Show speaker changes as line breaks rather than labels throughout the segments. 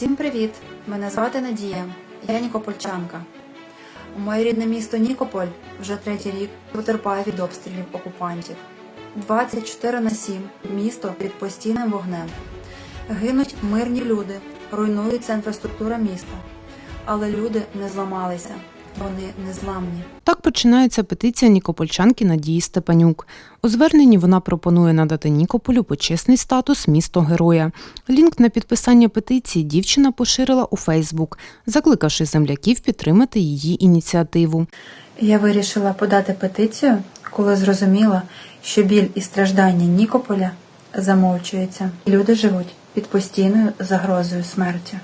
Всім привіт! Мене звати Надія. Я Нікопольчанка. Моє рідне місто Нікополь вже третій рік потерпає від обстрілів окупантів. 24 на 7 місто під постійним вогнем. Гинуть мирні люди, руйнується інфраструктура міста. Але люди не зламалися, вони незламні.
Так починається петиція нікопольчанки Надії Степанюк. У зверненні вона пропонує надати Нікополю почесний статус місто героя. Лінк на підписання петиції дівчина поширила у Фейсбук, закликавши земляків підтримати її ініціативу.
Я вирішила подати петицію, коли зрозуміла, що біль і страждання Нікополя замовчуються. Люди живуть під постійною загрозою смерті,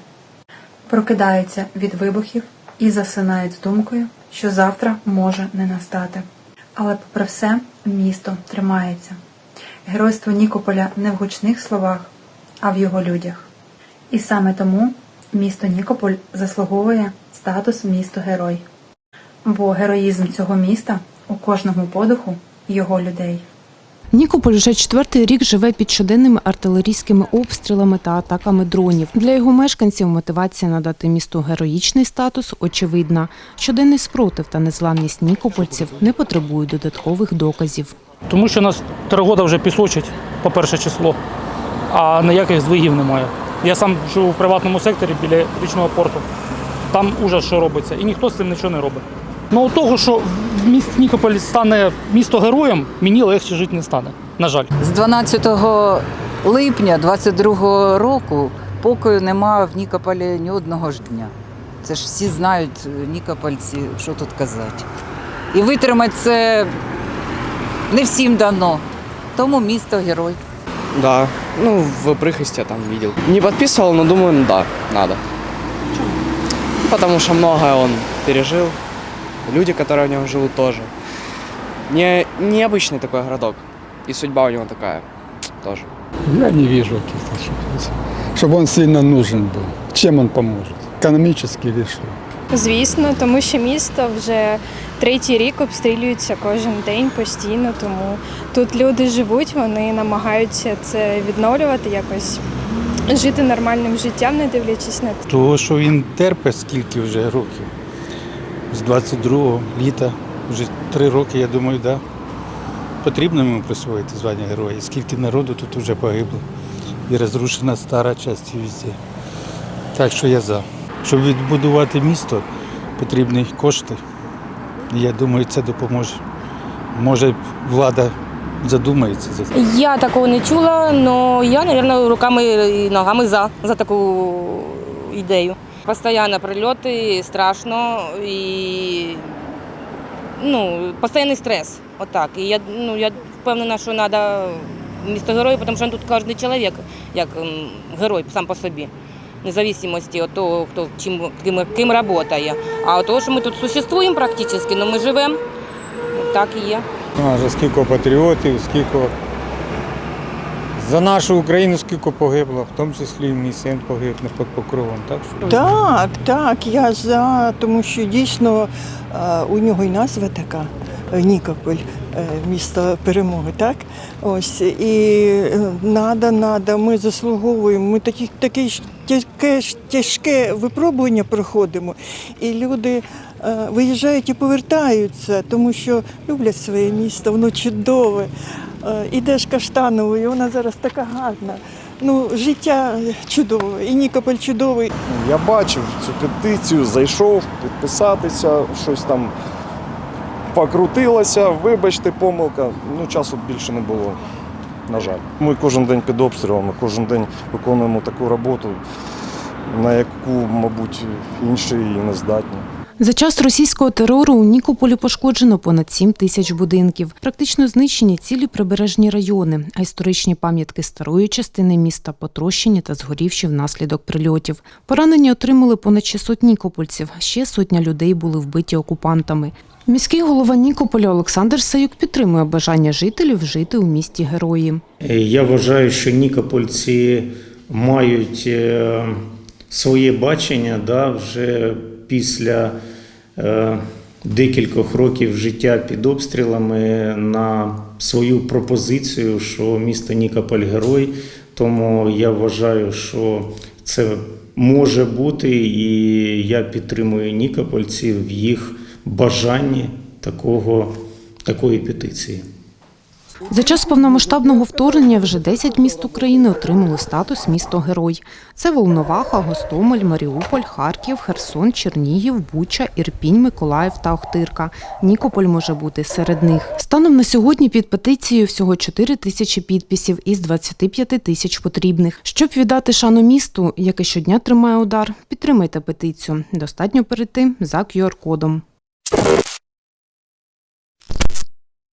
прокидаються від вибухів і засинають з думкою, що завтра може не настати. Але попри все, місто тримається. Геройство Нікополя не в гучних словах, а в його людях. І саме тому місто Нікополь заслуговує статус місто герой бо героїзм цього міста у кожному подиху його людей.
Нікополь вже четвертий рік живе під щоденними артилерійськими обстрілами та атаками дронів. Для його мешканців мотивація надати місту героїчний статус очевидна. Щоденний спротив та незламність нікопольців не потребують додаткових доказів.
Тому що нас три роки вже пісочить по перше число, а ніяких здвигів немає. Я сам живу в приватному секторі біля річного порту. Там ужас, що робиться, і ніхто з цим нічого не робить. Ну, того, що в місті Нікополь стане місто героєм, мені легше жити не стане. На жаль.
З 12 липня 22 року покою нема в Нікополі ні одного ж дня. Це ж всі знають е, нікопольці, що тут казати. І витримати це не всім дано. Тому місто герой.
Да, ну в прихости я там видел. Не подписывал, но думаю, да, надо. Потому что многое он пережил Люди, которые в нем живут, тоже. Не, необычный такой городок. И судьба у него такая тоже.
Я не вижу каких-то, чтоб- чтобы он сильно нужен был. Чем он поможет? Экономически или что?
Звісно, тому що місто вже третій рік обстрілюється кожен день постійно, тому тут люди живуть, вони намагаються це відновлювати, якось жити нормальним життям, не дивлячись на те.
Того, що він терпить скільки вже років. З 22-го літа, вже три роки, я думаю, да. Потрібно йому присвоїти звання героя. Скільки народу тут вже погибло. І розрушена стара частина везде. Так що я за. Щоб відбудувати місто, потрібні кошти. Я думаю, це допоможе. Може, влада задумається за це.
Я такого не чула, але я, мабуть, руками і ногами за, за таку ідею. Постоянно прильоти, страшно і ну, постійний стрес. Отак. І я, ну, я впевнена, що треба місто герою, тому що тут кожен чоловік як герой сам по собі. Независимості від того, хто чим, ким, ким працює. А того, що ми тут существуємо практично, ну ми живемо, так і є.
Скільки патріотів, скільки за нашу Україну скільки погибло, в тому числі і мій син погиб під покровом. Так що
Так, так, я за, тому що дійсно е, у нього і назва така. е, Нікополь, е, місто перемоги, так? Ось і надо, надо, ми заслуговуємо. Ми такі, таке, ж- таке тяжке випробування проходимо, і люди виїжджають і повертаються, тому що люблять своє місто, воно чудове. Е, Ідеш каштановою, вона зараз така гарна. Ну, життя чудове, і Нікополь чудовий.
Я бачив цю петицію, зайшов підписатися, щось там покрутилося, вибачте, помилка. Ну, часу більше не було, на жаль. Ми кожен день під обстрілами, кожен день виконуємо таку роботу, на яку, мабуть, інші і не здатні.
За час російського терору у Нікополі пошкоджено понад 7 тисяч будинків. Практично знищені цілі прибережні райони, а історичні пам'ятки старої частини міста потрощені та згорівші внаслідок прильотів. Поранення отримали понад 600 нікопольців. Ще сотня людей були вбиті окупантами. Міський голова Нікополя Олександр Саюк підтримує бажання жителів жити у місті герої.
Я вважаю, що нікопольці мають е, своє бачення да, вже після е, декількох років життя під обстрілами на свою пропозицію, що місто Нікополь герой Тому я вважаю, що це може бути, і я підтримую нікопольців в їх бажанні такого, такої петиції.
За час повномасштабного вторгнення вже 10 міст України отримали статус місто-герой. Це Волноваха, Гостомель, Маріуполь, Харків, Херсон, Чернігів, Буча, Ірпінь, Миколаїв та Охтирка. Нікополь може бути серед них. Станом на сьогодні під петицією всього 4 тисячі підписів із 25 тисяч потрібних. Щоб віддати шану місту, яке щодня тримає удар, підтримайте петицію. Достатньо перейти за QR-кодом.